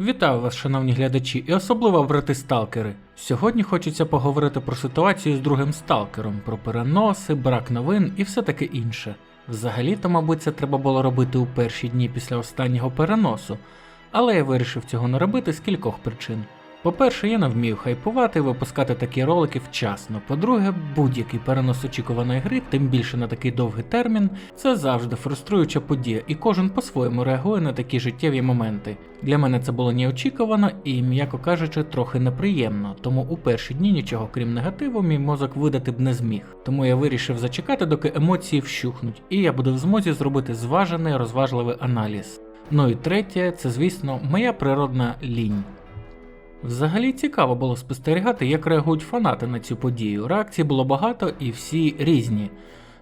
Вітаю вас, шановні глядачі, і особливо брати сталкери. Сьогодні хочеться поговорити про ситуацію з другим сталкером, про переноси, брак новин і все таке інше. Взагалі-то, мабуть, це треба було робити у перші дні після останнього переносу, але я вирішив цього не робити з кількох причин. По-перше, я не вмію хайпувати випускати такі ролики вчасно. По-друге, будь-який перенос очікуваної гри, тим більше на такий довгий термін, це завжди фруструюча подія, і кожен по-своєму реагує на такі життєві моменти. Для мене це було неочікувано і, м'яко кажучи, трохи неприємно, тому у перші дні нічого крім негативу мій мозок видати б не зміг. Тому я вирішив зачекати, доки емоції вщухнуть, і я буду в змозі зробити зважений розважливий аналіз. Ну і третє, це звісно моя природна лінь. Взагалі цікаво було спостерігати, як реагують фанати на цю подію. Реакцій було багато і всі різні.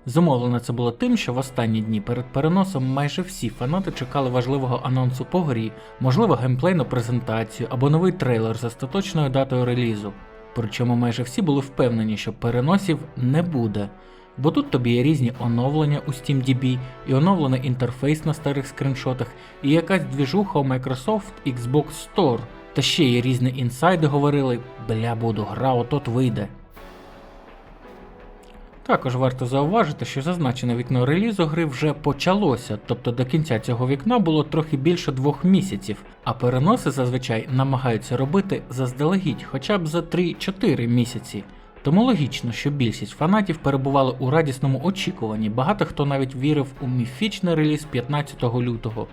Зумовлено це було тим, що в останні дні перед переносом майже всі фанати чекали важливого анонсу по грі, можливо, геймплейну презентацію або новий трейлер з остаточною датою релізу. Причому майже всі були впевнені, що переносів не буде. Бо тут тобі є різні оновлення у SteamDB, і оновлений інтерфейс на старих скріншотах, і якась двіжуха у Microsoft Xbox Store. Та ще є різні інсайди говорили, бля буду, гра от вийде. Також варто зауважити, що зазначене вікно релізу гри вже почалося, тобто до кінця цього вікна було трохи більше двох місяців, а переноси зазвичай намагаються робити заздалегідь хоча б за 3-4 місяці. Тому логічно, що більшість фанатів перебували у радісному очікуванні, багато хто навіть вірив у міфічний реліз 15 лютого.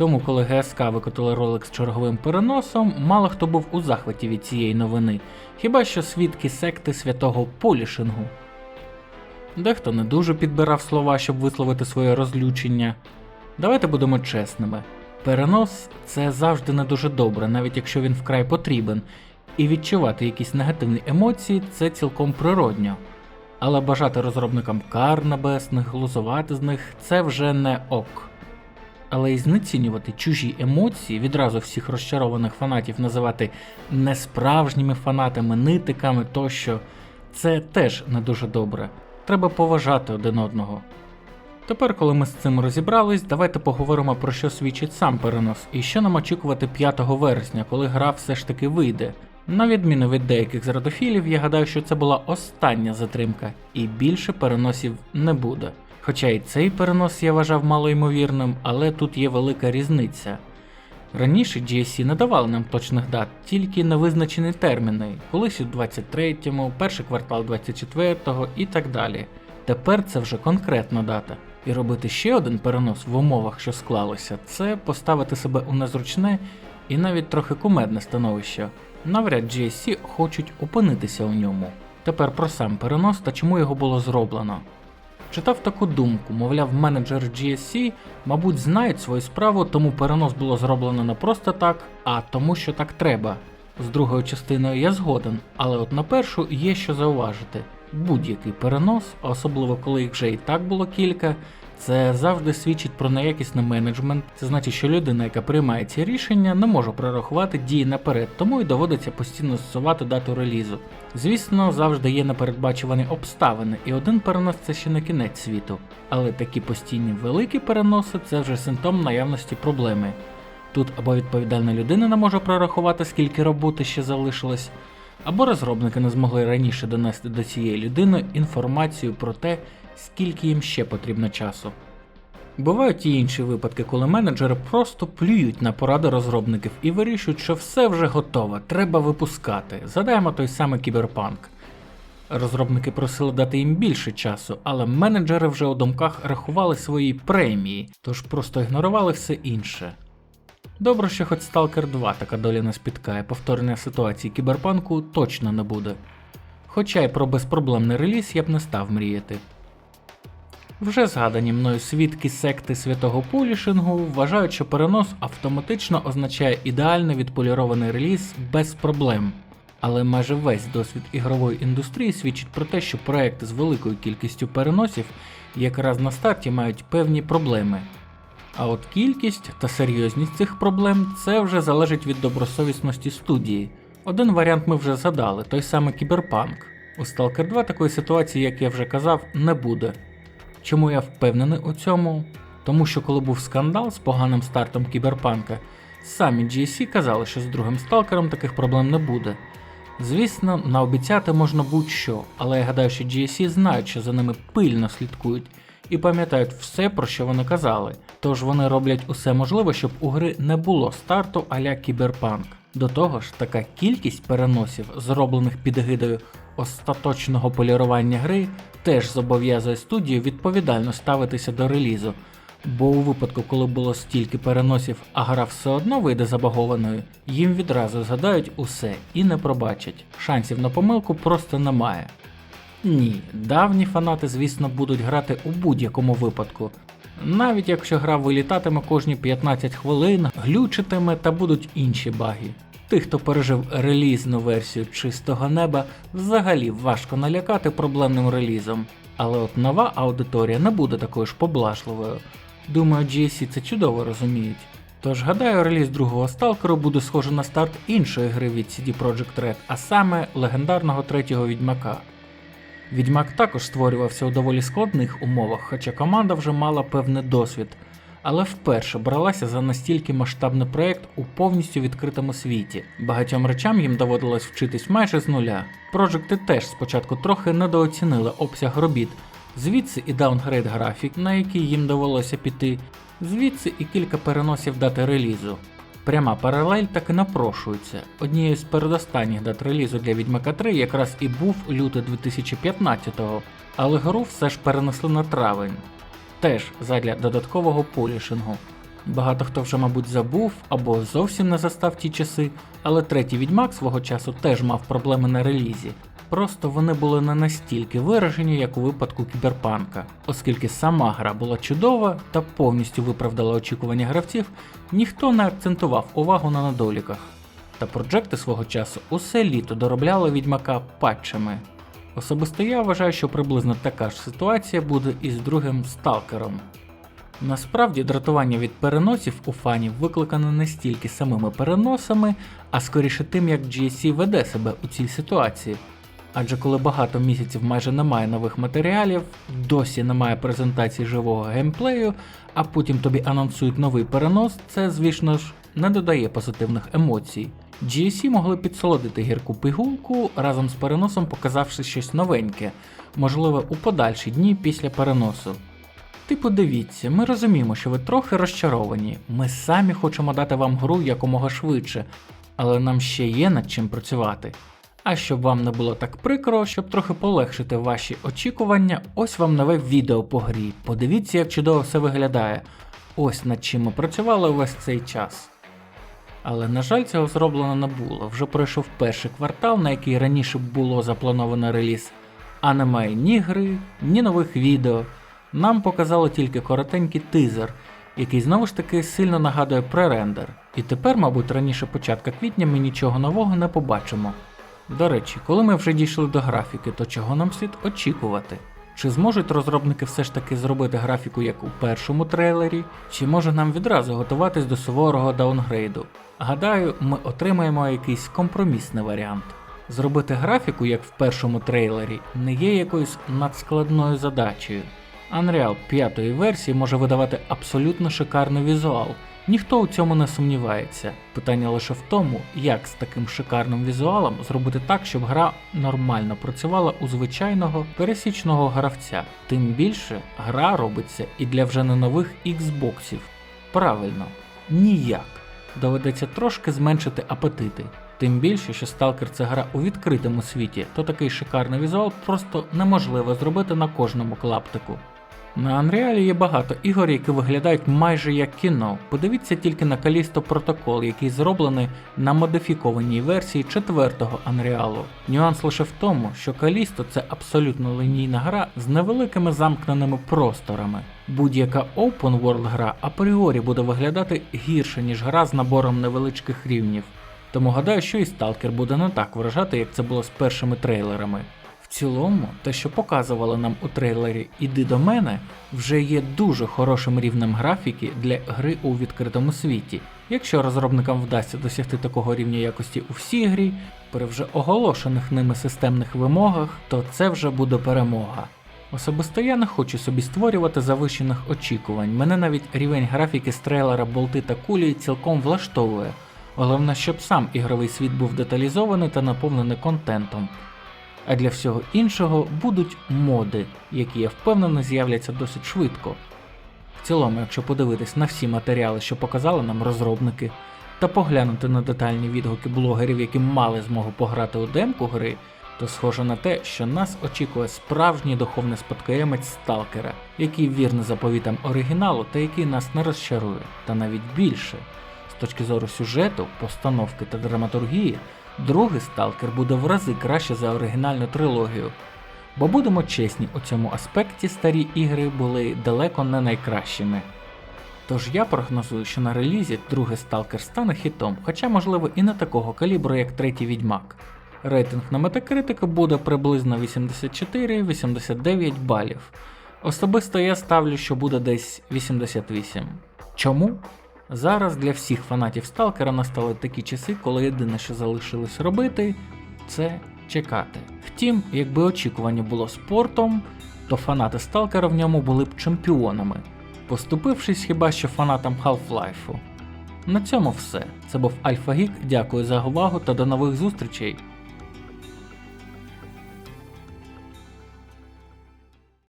Тому, коли ГСК викотили ролик з черговим переносом, мало хто був у захваті від цієї новини, хіба що свідки секти святого Полішингу. Дехто не дуже підбирав слова, щоб висловити своє розлючення. Давайте будемо чесними. Перенос це завжди не дуже добре, навіть якщо він вкрай потрібен, і відчувати якісь негативні емоції це цілком природньо. Але бажати розробникам кар небесних, глузувати з них це вже не ок. Але й знецінювати чужі емоції, відразу всіх розчарованих фанатів називати несправжніми фанатами, нитиками тощо, це теж не дуже добре. Треба поважати один одного. Тепер, коли ми з цим розібрались, давайте поговоримо про що свідчить сам перенос і що нам очікувати 5 вересня, коли гра все ж таки вийде. На відміну від деяких зрадофілів, я гадаю, що це була остання затримка, і більше переносів не буде. Хоча і цей перенос я вважав малоймовірним, але тут є велика різниця. Раніше GSC не давали нам точних дат, тільки невизначені терміни, колись у 23-му, перший квартал 24-го і так далі. Тепер це вже конкретна дата. І робити ще один перенос в умовах, що склалося, це поставити себе у незручне і навіть трохи кумедне становище. Навряд GSC хочуть опинитися у ньому. Тепер про сам перенос та чому його було зроблено. Читав таку думку, мовляв, менеджер GSC, мабуть, знають свою справу, тому перенос було зроблено не просто так, а тому, що так треба. З другою частиною я згоден, але от на першу є що зауважити. Будь-який перенос, особливо коли їх вже і так було кілька, це завжди свідчить про неякісний менеджмент. Це значить, що людина, яка приймає ці рішення, не може прорахувати дії наперед, тому і доводиться постійно зсувати дату релізу. Звісно, завжди є непередбачувані обставини, і один перенос це ще не кінець світу. Але такі постійні великі переноси це вже симптом наявності проблеми. Тут або відповідальна людина не може прорахувати, скільки роботи ще залишилось, або розробники не змогли раніше донести до цієї людини інформацію про те, скільки їм ще потрібно часу. Бувають і інші випадки, коли менеджери просто плюють на поради розробників і вирішують, що все вже готове, треба випускати. Задаємо той самий кіберпанк. Розробники просили дати їм більше часу, але менеджери вже у думках рахували свої премії, тож просто ігнорували все інше. Добре, що хоч Stalker 2 така доля не спіткає, повторення ситуації кіберпанку точно не буде. Хоча й про безпроблемний реліз я б не став мріяти. Вже згадані мною свідки секти святого Полішингу вважають, що перенос автоматично означає ідеально відполірований реліз без проблем. Але майже весь досвід ігрової індустрії свідчить про те, що проекти з великою кількістю переносів якраз на старті мають певні проблеми. А от кількість та серйозність цих проблем це вже залежить від добросовісності студії. Один варіант ми вже задали, той самий кіберпанк. У Stalker 2 такої ситуації, як я вже казав, не буде. Чому я впевнений у цьому? Тому що коли був скандал з поганим стартом кіберпанка, Самі GSC казали, що з другим сталкером таких проблем не буде. Звісно, наобіцяти можна будь-що, але я гадаю, що GSC знають, що за ними пильно слідкують і пам'ятають все, про що вони казали. Тож вони роблять усе можливе, щоб у гри не було старту а-ля Кіберпанк. До того ж, така кількість переносів, зроблених під егидою остаточного полірування гри, теж зобов'язує студію відповідально ставитися до релізу. Бо у випадку, коли було стільки переносів, а гра все одно вийде забагованою, їм відразу згадають усе і не пробачать. Шансів на помилку просто немає. Ні, давні фанати, звісно, будуть грати у будь-якому випадку. Навіть якщо гра вилітатиме кожні 15 хвилин, глючитиме та будуть інші баги. Тих, хто пережив релізну версію чистого неба, взагалі важко налякати проблемним релізом. Але от нова аудиторія не буде такою ж поблажливою. Думаю, GSC це чудово розуміють. Тож гадаю, реліз другого сталкеру буде схожий на старт іншої гри від CD Projekt Red, а саме легендарного третього відьмака. Відьмак також створювався у доволі складних умовах, хоча команда вже мала певний досвід, але вперше бралася за настільки масштабний проєкт у повністю відкритому світі. Багатьом речам їм доводилось вчитись майже з нуля. Проджекти теж спочатку трохи недооцінили обсяг робіт, звідси і даунгрейд графік, на який їм довелося піти, звідси і кілька переносів дати релізу. Пряма паралель так і напрошується. Однією з передостанніх дат релізу для Відьмака 3 якраз і був лютий 2015-го, але гру все ж перенесли на травень. Теж задля додаткового полішингу. Багато хто вже, мабуть, забув або зовсім не застав ті часи, але третій відьмак свого часу теж мав проблеми на релізі. Просто вони були не настільки виражені, як у випадку кіберпанка, оскільки сама гра була чудова та повністю виправдала очікування гравців, ніхто не акцентував увагу на недоліках. Та проджекти свого часу усе літо доробляли відьмака патчами. Особисто я вважаю, що приблизно така ж ситуація буде і з другим сталкером. Насправді дратування від переносів у фанів викликане не стільки самими переносами, а скоріше тим, як GSC веде себе у цій ситуації. Адже коли багато місяців майже немає нових матеріалів, досі немає презентації живого геймплею, а потім тобі анонсують новий перенос, це, звісно ж, не додає позитивних емоцій. GSC могли підсолодити гірку пігулку, разом з переносом показавши щось новеньке, можливо, у подальші дні після переносу. Типу, дивіться, ми розуміємо, що ви трохи розчаровані. Ми самі хочемо дати вам гру якомога швидше, але нам ще є над чим працювати. А щоб вам не було так прикро, щоб трохи полегшити ваші очікування, ось вам нове відео по грі. Подивіться, як чудово все виглядає. Ось над чим ми працювали весь цей час. Але, на жаль, цього зроблено не було. Вже пройшов перший квартал, на який раніше було заплановано реліз, а немає ні гри, ні нових відео. Нам показали тільки коротенький тизер, який знову ж таки сильно нагадує пререндер. І тепер, мабуть, раніше початка квітня ми нічого нового не побачимо. До речі, коли ми вже дійшли до графіки, то чого нам слід очікувати? Чи зможуть розробники все ж таки зробити графіку як у першому трейлері, чи може нам відразу готуватись до суворого даунгрейду? Гадаю, ми отримаємо якийсь компромісний варіант. Зробити графіку, як в першому трейлері, не є якоюсь надскладною задачею. Unreal 5 версії може видавати абсолютно шикарний візуал. Ніхто у цьому не сумнівається. Питання лише в тому, як з таким шикарним візуалом зробити так, щоб гра нормально працювала у звичайного пересічного гравця. Тим більше гра робиться і для вже не нових Xboxів. Правильно, ніяк. Доведеться трошки зменшити апетити. Тим більше, що Stalker це гра у відкритому світі, то такий шикарний візуал просто неможливо зробити на кожному клаптику. На Unreal є багато ігор, які виглядають майже як кіно. Подивіться тільки на Callisto Protocol, який зроблений на модифікованій версії четвертого Unreal. Нюанс лише в тому, що Callisto це абсолютно лінійна гра з невеликими замкненими просторами. Будь-яка open world гра апріорі буде виглядати гірше, ніж гра з набором невеличких рівнів. Тому гадаю, що і Stalker буде не так вражати, як це було з першими трейлерами. Цілому, те, що показували нам у трейлері Іди до мене, вже є дуже хорошим рівнем графіки для гри у відкритому світі. Якщо розробникам вдасться досягти такого рівня якості у всій грі, при вже оголошених ними системних вимогах, то це вже буде перемога. Особисто я не хочу собі створювати завищених очікувань. Мене навіть рівень графіки з трейлера болти та кулі цілком влаштовує. Головне, щоб сам ігровий світ був деталізований та наповнений контентом. А для всього іншого будуть моди, які я впевнений з'являться досить швидко. В цілому, якщо подивитись на всі матеріали, що показали нам розробники, та поглянути на детальні відгуки блогерів, які мали змогу пограти у демку гри, то схоже на те, що нас очікує справжній духовний спадкоємець сталкера, який вірний заповітам оригіналу та який нас не розчарує, та навіть більше. З точки зору сюжету, постановки та драматургії, другий сталкер буде в рази краще за оригінальну трилогію. Бо будемо чесні, у цьому аспекті старі ігри були далеко не найкращими. Тож я прогнозую, що на релізі другий сталкер стане хітом, хоча можливо і не такого калібру, як третій відьмак. Рейтинг на Metacritic буде приблизно 84-89 балів. Особисто я ставлю, що буде десь 88. Чому? Зараз для всіх фанатів Сталкера настали такі часи, коли єдине, що залишилось робити, це чекати. Втім, якби очікування було спортом, то фанати Сталкера в ньому були б чемпіонами, поступившись хіба що фанатам Half-Life. На цьому все. Це був Альфа Гік. Дякую за увагу та до нових зустрічей.